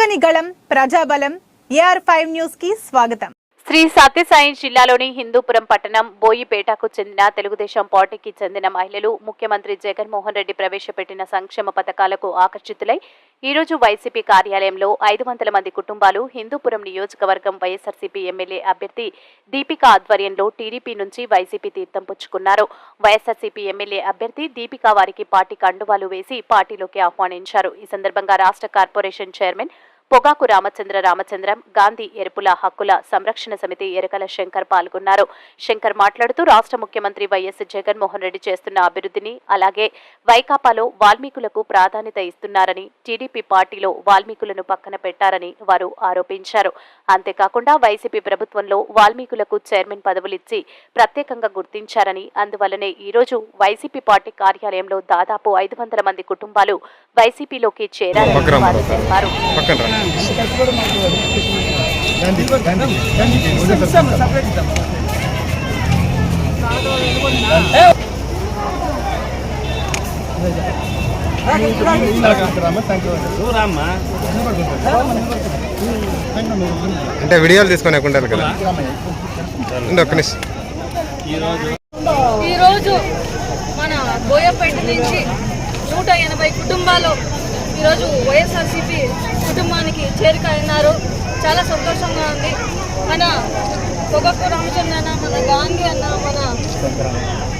ప్రజని ప్రజాబలం AR five న్యూస్కి స్వాగతం. శ్రీ సత్యసాయి జిల్లాలోని హిందూపురం పట్టణం బోయిపేటకు చెందిన తెలుగుదేశం పార్టీకి చెందిన మహిళలు ముఖ్యమంత్రి జగన్మోహన్ రెడ్డి ప్రవేశపెట్టిన సంక్షేమ పథకాలకు ఆకర్షితులై ఈ రోజు వైసీపీ కార్యాలయంలో ఐదు వందల మంది కుటుంబాలు హిందూపురం నియోజకవర్గం వైఎస్ఆర్సీపీ ఎమ్మెల్యే అభ్యర్థి దీపిక ఆధ్వర్యంలో టీడీపీ నుంచి వైసీపీ తీర్థం పుచ్చుకున్నారు. వైఎస్ఆర్సీపీ ఎమ్మెల్యే అభ్యర్థి దీపిక వారికి పార్టీ కండువాలు వేసి పార్టీలోకి ఆహ్వానించారు. ఈ సందర్భంగా రాష్ట్ర కార్పొరేషన్ చైర్మన్ పొగాకు రామచంద్ర రామచంద్రం గాంధీ ఎరుపుల హక్కుల సంరక్షణ సమితి ఎరకల శంకర్ పాల్గొన్నారు. శంకర్ మాట్లాడుతూ రాష్ట్ర ముఖ్యమంత్రి వైఎస్ జగన్మోహన్ రెడ్డి చేస్తున్న అభివృద్ధిని అలాగే వైకాపాలో వాల్మీకులకు ప్రాధాన్యత ఇస్తున్నారని టీడీపీ పార్టీలో వాల్మీకులను పక్కన పెట్టారని వారు ఆరోపించారు. అంతేకాకుండా వైసీపీ ప్రభుత్వంలో వాల్మీకులకు చైర్మన్ పదవులిచ్చి ప్రత్యేకంగా గుర్తించారని అందువల్లనే ఈరోజు వైసీపీ పార్టీ కార్యాలయంలో దాదాపు ఐదు వందల మంది కుటుంబాలు వైసీపీలోకి చేరారని పక్కన అంటే వీడియోలు తీసుకొని ఉండాలి కదా. ఉండు, ఒక్క నిమిషం. ఈరోజు మన బోయపేట నుంచి నూట ఎనభై కుటుంబాలు ఈరోజు వైఎస్ఆర్సీపీ కుటుంబానికి చేరిక అయినారు చాలా సంతోషంగా ఉంది. మన పొగక్కు రామచంద్ర అన్న మన గాంధీ అన్న మన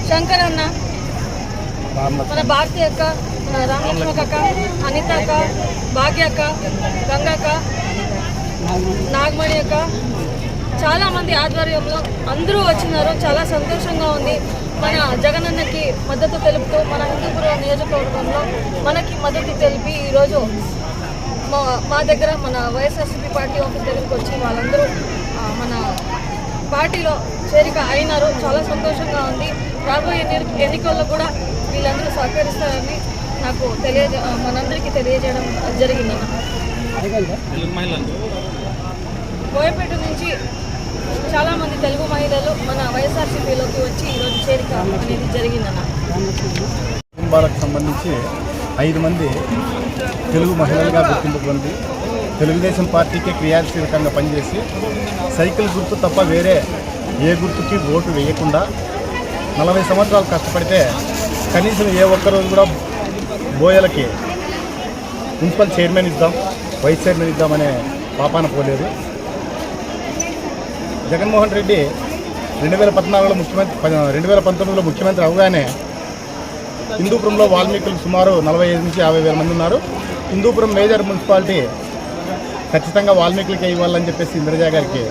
శంకర్ అన్న మన భారతి అక్క మన రామలక్ష్మక అక్క అనిత అక్క భాగ్య అక్క గంగక్క నాగమణి అక్క. చాలామంది ఆధ్వర్యంలో అందరూ వచ్చినారు. చాలా సంతోషంగా ఉంది. మన జగనన్నకి మద్దతు తెలుపుతూ మన హిందూపురం నియోజకవర్గంలో మనకి మద్దతు తెలిపి ఈరోజు మా మా దగ్గర మన వైఎస్ఆర్సీపీ పార్టీ ఆఫీస్ దగ్గరికి వచ్చి వాళ్ళందరూ మన పార్టీలో చేరిక అయినారు. చాలా సంతోషంగా ఉంది. రాబోయే ఎన్ని- ఎన్నికల్లో కూడా వీళ్ళందరూ సహకరిస్తారని నాకు తెలియజే మనందరికీ తెలియజేయడం జరిగిందన్న బోయపేట నుంచి చాలా మంది తెలుగు మహిళలు మన వైఎస్ఆర్సీపీలోకి వచ్చి ఈరోజు చేరిక అనేది జరిగిందన్న. కుటుంబాలకు సంబంధించి ఐదు మంది తెలుగు మహిళలుగా గుర్తింపు పొంది తెలుగుదేశం పార్టీకే క్రియాశీలకంగా పనిచేసి సైకిల్ గుర్తు తప్ప వేరే ఏ గుర్తుకి ఓటు వేయకుండా నలభై సంవత్సరాలు కష్టపడితే కనీసం ఏ ఒక్కరోజు కూడా బోయలకి మున్సిపల్ చైర్మన్ ఇద్దాం వైస్ చైర్మన్ ఇద్దామనే పాపాన పోలేదు. జగన్మోహన్ రెడ్డి రెండు వేల పద్నాలుగులో ముఖ్యమంత్రి రెండు వేల పంతొమ్మిదిలో ముఖ్యమంత్రి అవగానే హిందూపురంలో వాల్మీకులు సుమారు నలభై ఐదు నుంచి యాభై వేల మంది ఉన్నారు. హిందూపురం మేజర్ మున్సిపాలిటీ ఖచ్చితంగా వాల్మీకులకే ఇవ్వాలని చెప్పేసి ఇంద్రజా గారికి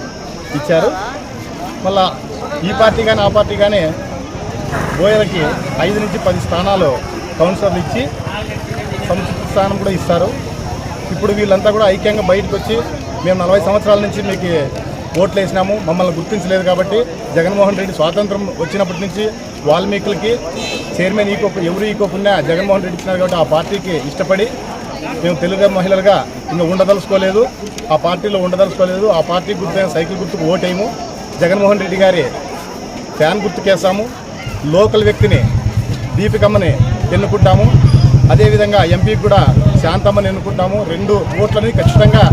ఇచ్చారు. మళ్ళా ఈ పార్టీ కానీ ఆ పార్టీ కానీ బోయలకి ఐదు నుంచి పది స్థానాలు కౌన్సిలర్లు ఇచ్చి సంస్కృతి స్థానం కూడా ఇస్తారు. ఇప్పుడు వీళ్ళంతా కూడా ఐక్యంగా బయటకు వచ్చి మేము నలభై సంవత్సరాల నుంచి మీకు ఓట్లు వేసినాము మమ్మల్ని గుర్తించలేదు కాబట్టి జగన్మోహన్ రెడ్డి స్వాతంత్రం వచ్చినప్పటి నుంచి వాల్మీకులకి చైర్మన్ ఈకో ఎవరు ఈకోకుండా జగన్మోహన్ రెడ్డి ఇచ్చినారు కాబట్టి ఆ పార్టీకి ఇష్టపడి మేము తెలుగు మహిళలుగా ఇంకా ఉండదలుచుకోలేదు. ఆ పార్టీలో ఉండదలుచుకోలేదు. ఆ పార్టీ గుర్తైన సైకిల్ గుర్తుకు ఓటేయము. జగన్మోహన్ రెడ్డి గారి ఫ్యాన్ గుర్తుకేసాము లోకల్ వ్యక్తిని దీపికమ్మని ఎన్నుకుంటాము. అదేవిధంగా ఎంపీకి కూడా శాంతమ్మని ఎన్నుకుంటాము. రెండు ఓట్లని ఖచ్చితంగా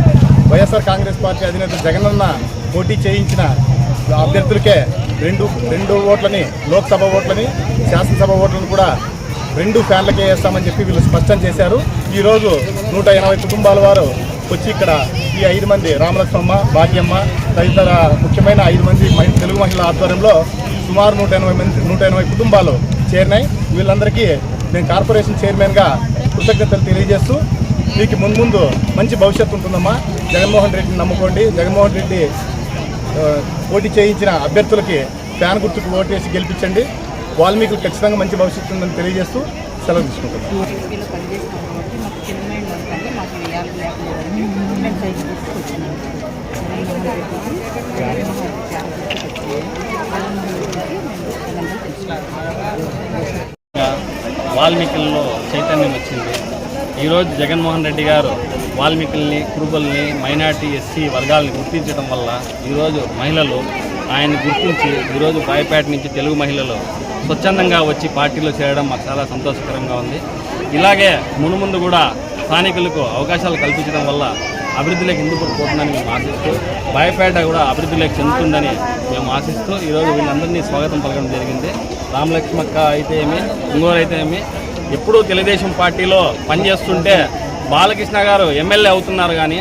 వైఎస్ఆర్ కాంగ్రెస్ పార్టీ అధినేత జగనన్న పోటీ చేయించిన అభ్యర్థులకే రెండు రెండు ఓట్లని లోక్సభ ఓట్లని శాసనసభ ఓట్లను కూడా రెండు ఫ్యాన్లకే వేస్తామని చెప్పి వీళ్ళు స్పష్టం చేశారు. ఈరోజు నూట ఎనభై కుటుంబాల వారు వచ్చి ఇక్కడ ఈ ఐదు మంది రామలక్ష్మమ్మ భాగ్యమ్మ తదితర ముఖ్యమైన ఐదు మంది తెలుగు మహిళల ఆధ్వర్యంలో సుమారు నూట ఎనభై మంది నూట ఎనభై కుటుంబాలు చేరినాయి. వీళ్ళందరికీ నేను కార్పొరేషన్ చైర్మన్గా కృతజ్ఞతలు తెలియజేస్తూ మీకు ముందు ముందు మంచి భవిష్యత్తు ఉంటుందమ్మా. జగన్మోహన్ రెడ్డిని నమ్ముకోండి. జగన్మోహన్ రెడ్డి పోటీ చేయించిన అభ్యర్థులకి ఫ్యాన్ గుర్తుకు ఓటేసి గెలిపించండి. వాల్మీకులు ఖచ్చితంగా మంచి భవిష్యత్తు ఉందని తెలియజేస్తూ సెలవు తీసుకుంటున్నాను వాల్మీకుల్లో చైతన్యం వచ్చింది. ఈరోజు జగన్మోహన్ రెడ్డి గారు వాల్మీకుల్ని కురుబల్ని మైనార్టీ ఎస్సీ వర్గాలని గుర్తించడం వల్ల ఈరోజు మహిళలు ఆయన్ని గుర్తించి ఈరోజు బాయపేట నుంచి తెలుగు మహిళలు స్వచ్ఛందంగా వచ్చి పార్టీలో చేరడం మాకు చాలా సంతోషకరంగా ఉంది. ఇలాగే మునుముందు కూడా స్థానికులకు అవకాశాలు కల్పించడం వల్ల అభివృద్ధిలోకి ఎందుకు పోతుందని మేము ఆశిస్తూ భయపేట కూడా అభివృద్ధిలోకి చెందుతుందని మేము ఆశిస్తూ ఈరోజు వీళ్ళందరినీ స్వాగతం పలకడం జరిగింది. రామలక్ష్మక్క అయితే ఏమి ఇంగోరు అయితే ఏమి ఎప్పుడూ తెలుగుదేశం పార్టీలో పనిచేస్తుంటే బాలకృష్ణ గారు ఎమ్మెల్యే అవుతున్నారు కానీ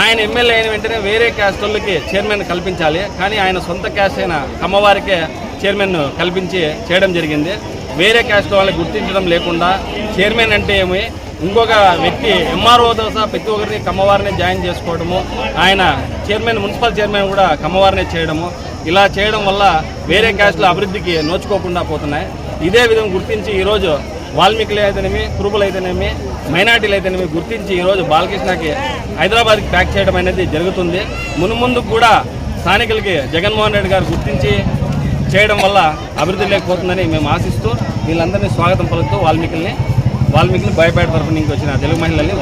ఆయన ఎమ్మెల్యే అయిన వెంటనే వేరే క్యాస్ట్ వాళ్ళకి చైర్మన్ కల్పించాలి. కానీ ఆయన సొంత క్యాస్ట్ అయిన కమ్మవారికే చైర్మన్ కల్పించి చేయడం జరిగింది. వేరే క్యాస్ట్ వాళ్ళకి గుర్తించడం లేకుండా చైర్మన్ అంటే ఏమి? ఇంకొక వ్యక్తి ఎంఆర్ఓతో సహా ప్రతి ఒక్కరిని కమ్మవారిని జాయిన్ చేసుకోవడము ఆయన చైర్మన్ మున్సిపల్ చైర్మన్ కూడా కమ్మవారినే చేయడము ఇలా చేయడం వల్ల వేరే క్యాస్ట్ల అభివృద్ధికి నోచుకోకుండా పోతున్నాయి. ఇదే విధంగా గుర్తించి ఈరోజు వాల్మీకులు అయితేనేమి కురుబులు అయితేనేమి మైనార్టీలు అయితేనేమి గుర్తించి ఈరోజు బాలకృష్ణకి హైదరాబాద్కి ప్యాక్ చేయడం అనేది జరుగుతుంది. మునుముందు కూడా స్థానికులకి జగన్మోహన్ రెడ్డి గారు గుర్తించి చేయడం వల్ల అభివృద్ధి లేకపోతుందని మేము ఆశిస్తూ వీళ్ళందరినీ స్వాగతం పలుకుతూ వాల్మీకుల్ని వాల్మీకులు భయపేట తరఫు నుంచి వచ్చిన తెలుగు మహిళల్ని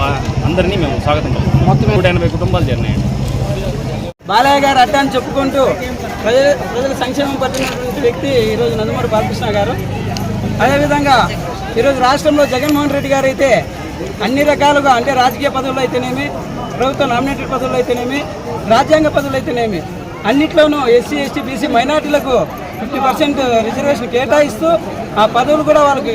అందరినీ మేము స్వాగతం పలుకుతాం మొత్తం నూట ఎనభై కుటుంబాలు చేరినాయండి. బాలయ్య గారు అడ్డా అని చెప్పుకుంటూ ప్రజల ప్రజల సంక్షేమం పట్టినటువంటి వ్యక్తి ఈరోజు నందమూరి బాలకృష్ణ గారు. అదేవిధంగా ఈరోజు రాష్ట్రంలో జగన్మోహన్ రెడ్డి గారు అయితే అన్ని రకాలుగా అంటే రాజకీయ పదవులు అయితేనేమి ప్రభుత్వ నామినేటెడ్ పదవులు అయితేనేమి రాజ్యాంగ పదవులు అయితేనేమి అన్నిట్లోనూ ఎస్సీ ఎస్టీ బీసీ మైనార్టీలకు ఫిఫ్టీ పర్సెంట్ రిజర్వేషన్ కేటాయిస్తూ ఆ పదవులు కూడా వాళ్ళకి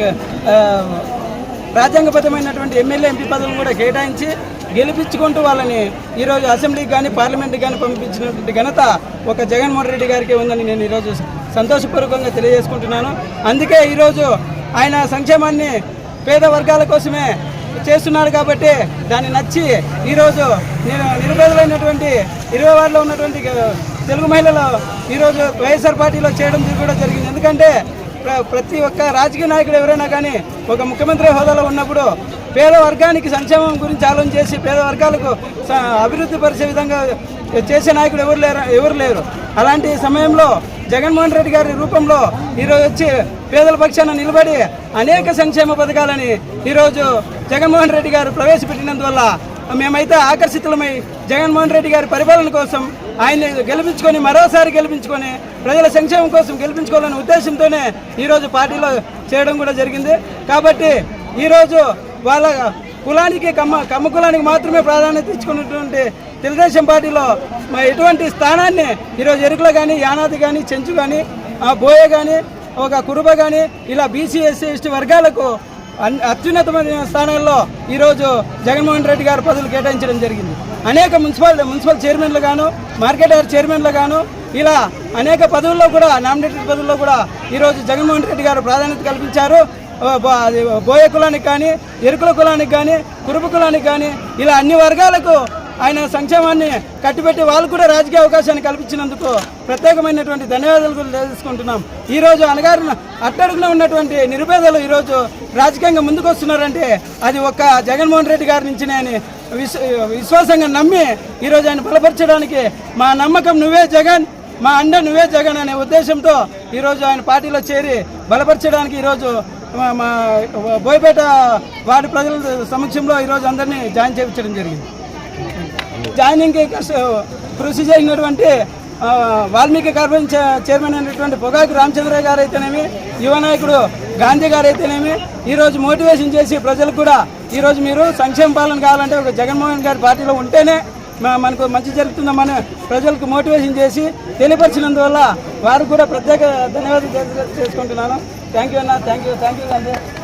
రాజ్యాంగబద్ధమైనటువంటి ఎమ్మెల్యే ఎంపీ పదవులు కూడా కేటాయించి గెలిపించుకుంటూ వాళ్ళని ఈరోజు అసెంబ్లీకి కానీ పార్లమెంట్కి కానీ పంపించినటువంటి ఘనత ఒక జగన్మోహన్ రెడ్డి గారికి ఉందని నేను ఈరోజు సంతోషపూర్వకంగా తెలియజేసుకుంటున్నాను. అందుకే ఈరోజు ఆయన సంక్షేమాన్ని పేద వర్గాల కోసమే చేస్తున్నాడు కాబట్టి దాన్ని నచ్చి ఈరోజు నేను నిరుపేదలైనటువంటి ఇరవై వార్డులో ఉన్నటువంటి తెలుగు మహిళలు ఈరోజు వైఎస్ఆర్ పార్టీలో చేయడం కూడా జరిగింది. ఎందుకంటే ప్ర- ప్రతి ఒక్క రాజకీయ నాయకుడు ఎవరైనా కానీ ఒక ముఖ్యమంత్రి హోదాలో ఉన్నప్పుడు పేద వర్గానికి సంక్షేమం గురించి ఆలోచన చేసి పేద వర్గాలకు అభివృద్ధి పరిచే విధంగా చేసే నాయకుడు ఎవరు లేరు? ఎవరు లేరు. అలాంటి సమయంలో జగన్మోహన్ రెడ్డి గారి రూపంలో ఈరోజు వచ్చి పేదల పక్షాన నిలబడి అనేక సంక్షేమ పథకాలని ఈరోజు జగన్మోహన్ రెడ్డి గారు ప్రవేశపెట్టినందువల్ల మేమైతే ఆకర్షితులమై జగన్మోహన్ రెడ్డి గారి పరిపాలన కోసం ఆయన్ని గెలిపించుకొని మరోసారి గెలిపించుకొని ప్రజల సంక్షేమం కోసం గెలిపించుకోవాలనే ఉద్దేశంతోనే ఈరోజు పార్టీలో చేయడం కూడా జరిగింది. కాబట్టి ఈరోజు వాళ్ళ కులానికి కమ్మ కమ్మ కులానికి మాత్రమే ప్రాధాన్యత ఇచ్చుకున్నటువంటి తెలుగుదేశం పార్టీలో ఎటువంటి స్థానాన్ని ఈరోజు ఎరుకులు కానీ యానాది కానీ చెంచు కానీ బోయ కానీ ఒక కురుబ కానీ ఇలా బీసీ ఎస్సీ ఎస్టీ వర్గాలకు అన్- అత్యున్నతమైన స్థానాల్లో ఈరోజు జగన్మోహన్ రెడ్డి గారు పదవులు కేటాయించడం జరిగింది. అనేక మున్సిపల్ మున్సిపల్ చైర్మన్లు గాను మార్కెట్ యార్డ్ చైర్మన్లు గాను ఇలా అనేక పదవుల్లో కూడా నామినేటెడ్ పదవుల్లో కూడా ఈరోజు జగన్మోహన్ రెడ్డి గారు ప్రాధాన్యత కల్పించారు. బోయ కులానికి కానీ ఎరుకుల కులానికి కానీ కురుపు కులానికి కానీ ఇలా అన్ని వర్గాలకు ఆయన సంక్షేమాన్ని కట్టిపెట్టి వాళ్ళు కూడా రాజకీయ అవకాశాన్ని కల్పించినందుకు ప్రత్యేకమైనటువంటి ధన్యవాదాలు కూడా ఈరోజు అనగారిన అట్టడుగున ఉన్నటువంటి నిరుపేదలు ఈరోజు రాజకీయంగా ముందుకు వస్తున్నారంటే అది ఒక జగన్మోహన్ రెడ్డి గారి నుంచి నేను విశ్వాసంగా నమ్మి ఈరోజు ఆయన బలపరచడానికి మా నమ్మకం నువ్వే జగన్ మా అండ నువ్వే జగన్ అనే ఉద్దేశంతో ఈరోజు ఆయన పార్టీలో చేరి బలపరచడానికి ఈరోజు మా- బోయపేట వార్డు ప్రజల సమక్షంలో ఈరోజు అందరినీ జాయిన్ చేయించడం జరిగింది. జాయినింగ్ కష్ట- కృషి చేసినటువంటి వాల్మీకి కార్పొరేషన్ చైర్మన్ అయినటువంటి పొగాకు రామచంద్రయ్య గారు అయితేనేమి యువ నాయకుడు గాంధీ గారు అయితేనేమి ఈరోజు మోటివేషన్ చేసి ప్రజలకు కూడా ఈరోజు మీరు సంక్షేమ పాలన కావాలంటే ఒక జగన్మోహన్ గారి పార్టీలో ఉంటేనే మనకు మంచి జరుగుతుందమ్మని ప్రజలకు మోటివేషన్ చేసి తెలియపరిచినందువల్ల వారికి కూడా ప్రత్యేక ధన్యవాదాలు చేసుకుంటున్నాను thank you anna. Thank you. Thank you gandhi.